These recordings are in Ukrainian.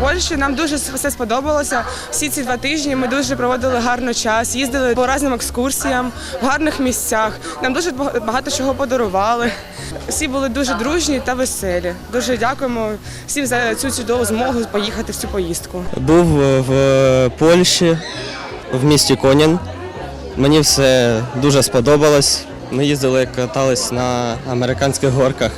Польщі. Нам дуже все сподобалося. Всі ці два тижні ми дуже проводили гарно час, їздили по різним екскурсіям в гарних місцях. Нам дуже багато чого подарували. Всі були дуже дружні та веселі. Дуже дякуємо всім за цю чудову змогу поїхати в цю поїздку. Був е, в Польщі, в місті Конін. Мені все дуже сподобалось. Ми їздили, катались на американських горках.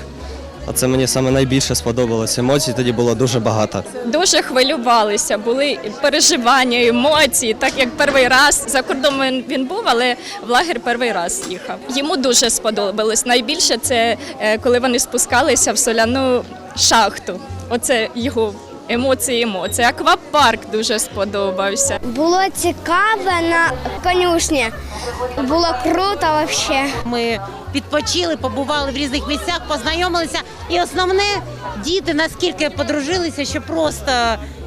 А це мені саме найбільше сподобалось. Емоцій тоді було дуже багато. Дуже хвилювалися, були переживання, емоції, так як перший раз за кордоном він був, але в лагер перший раз їхав. Йому дуже сподобалось. Найбільше це е, коли вони спускалися в соляну шахту. Оце його емоції, емоції. Аквапарк дуже сподобався. Було цікаво на конюшні. Було круто взагалі. Ми відпочили, побували в різних місцях, познайомилися. І основне, діти наскільки подружилися, що просто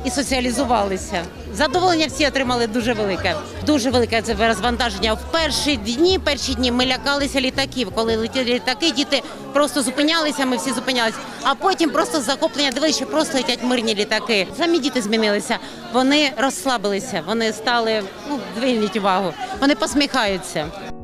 і соціалізувалися. Задоволення всі отримали дуже велике. Дуже велике це розвантаження. В перші дні, перші дні ми лякалися літаків. Коли летіли літаки, діти просто зупинялися, ми всі зупинялися. А потім просто захоплення дивилися, що просто летять мирні літаки. Самі діти змінилися. Вони розслабилися, вони стали ну, зверніть увагу. Вони посміхаються відбувається.